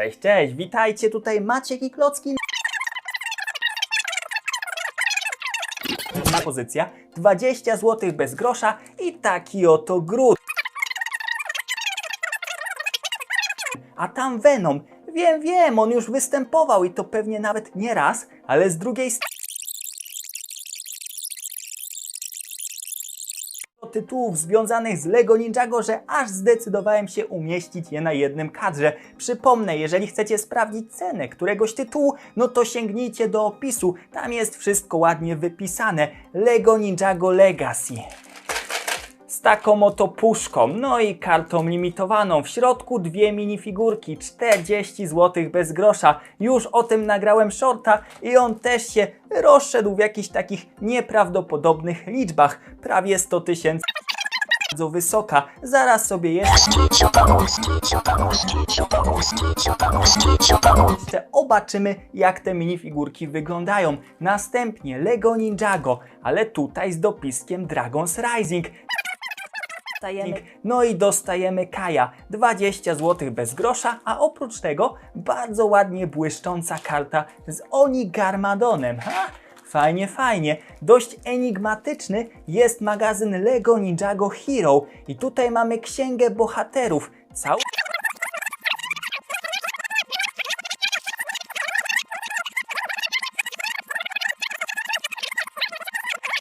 Cześć, cześć, witajcie, tutaj Maciek i Klocki. Ta pozycja 20 zł bez grosza i taki oto gród. A tam Venom. Wiem, wiem, on już występował i to pewnie nawet nie raz, ale z drugiej strony. Tytułów związanych z LEGO Ninjago, że aż zdecydowałem się umieścić je na jednym kadrze. Przypomnę, jeżeli chcecie sprawdzić cenę któregoś tytułu, no to sięgnijcie do opisu, tam jest wszystko ładnie wypisane. LEGO Ninjago Legacy z taką oto puszką, no i kartą limitowaną. W środku dwie minifigurki, 40 zł bez grosza. Już o tym nagrałem shorta i on też się rozszedł w jakichś takich nieprawdopodobnych liczbach. Prawie 100 tysięcy. Bardzo wysoka. Zaraz sobie jeszcze zobaczymy, jak te minifigurki wyglądają. Następnie Lego Ninjago, ale tutaj z dopiskiem Dragon's Rising. Dostajemy- No i dostajemy Kaja, 20 zł bez grosza, a oprócz tego bardzo ładnie błyszcząca karta z Oni Garmadonem. Ha? Fajnie, fajnie. Dość enigmatyczny jest magazyn Lego Ninjago Hero i tutaj mamy księgę bohaterów. Cały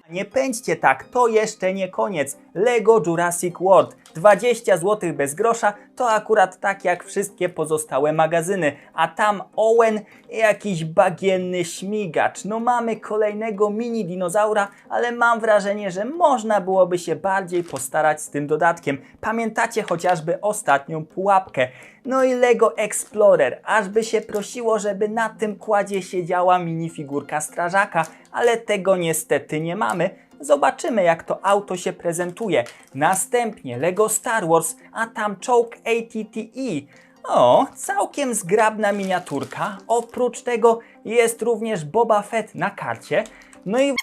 Nie pędźcie tak, to jeszcze nie koniec. Lego Jurassic World 20 zł bez grosza to akurat tak jak wszystkie pozostałe magazyny. A tam Owen jakiś bagienny śmigacz. No mamy kolejnego mini dinozaura, ale mam wrażenie, że można byłoby się bardziej postarać z tym dodatkiem. Pamiętacie chociażby ostatnią pułapkę. No i Lego Explorer, aż by się prosiło, żeby na tym kładzie siedziała minifigurka strażaka, ale tego niestety nie mamy. Zobaczymy jak to auto się prezentuje. Następnie Lego Star Wars, a tam czołg ATTE. O, całkiem zgrabna miniaturka. Oprócz tego jest również Boba Fett na karcie. No i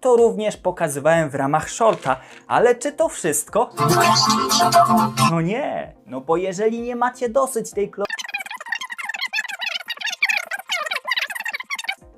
to również pokazywałem w ramach shorta, ale czy to wszystko? No nie, no bo jeżeli nie macie dosyć tej klo...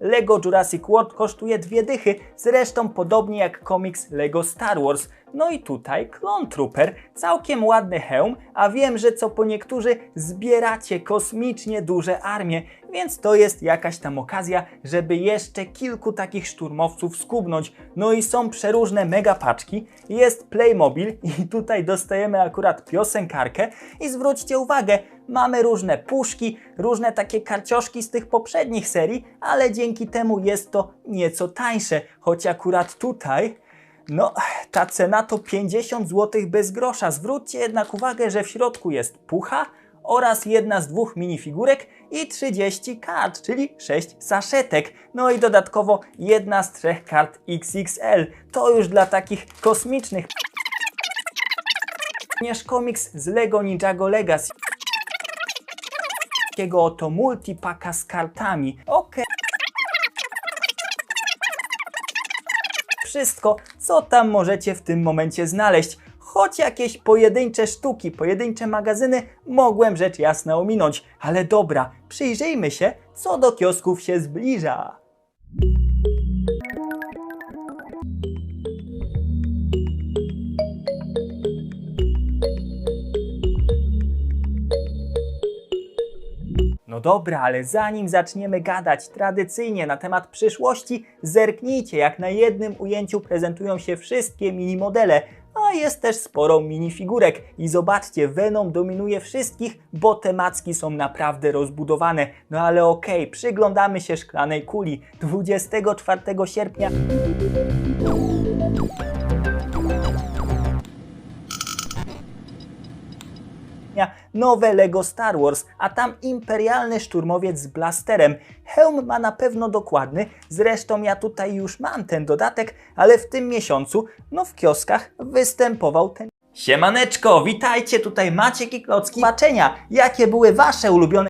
Lego Jurassic World kosztuje dwie dychy, zresztą podobnie jak komiks Lego Star Wars. No i tutaj Clone Trooper, całkiem ładny hełm, a wiem, że co po niektórzy zbieracie kosmicznie duże armie, więc to jest jakaś tam okazja, żeby jeszcze kilku takich szturmowców skubnąć. No i są przeróżne mega paczki, jest Playmobil i tutaj dostajemy akurat piosenkarkę. I zwróćcie uwagę, mamy różne puszki, różne takie karcioszki z tych poprzednich serii, ale dzięki temu jest to nieco tańsze, choć akurat tutaj no, ta cena to 50 zł bez grosza. Zwróćcie jednak uwagę, że w środku jest pucha oraz jedna z dwóch minifigurek i 30 kart, czyli 6 saszetek. No i dodatkowo jedna z trzech kart XXL. To już dla takich kosmicznych. Również komiks z Lego Ninjago Legacy. Takiego oto multipaka z kartami. Okej. Wszystko, co tam możecie w tym momencie znaleźć. Choć jakieś pojedyncze sztuki, pojedyncze magazyny mogłem rzecz jasna ominąć. Ale dobra, przyjrzyjmy się, co do kiosków się zbliża. No dobra, ale zanim zaczniemy gadać tradycyjnie na temat przyszłości, zerknijcie, jak na jednym ujęciu prezentują się wszystkie mini modele, a jest też sporo minifigurek. I zobaczcie, Venom dominuje wszystkich, bo te macki są naprawdę rozbudowane. No ale okej, przyglądamy się szklanej kuli. 24 sierpnia nowe Lego Star Wars, a tam imperialny szturmowiec z blasterem. Hełm ma na pewno dokładny, zresztą ja tutaj już mam ten dodatek, ale w tym miesiącu, no w kioskach występował ten. Siemaneczko, witajcie, tutaj Maciek i Klocki. Zobaczenia, jakie były Wasze ulubione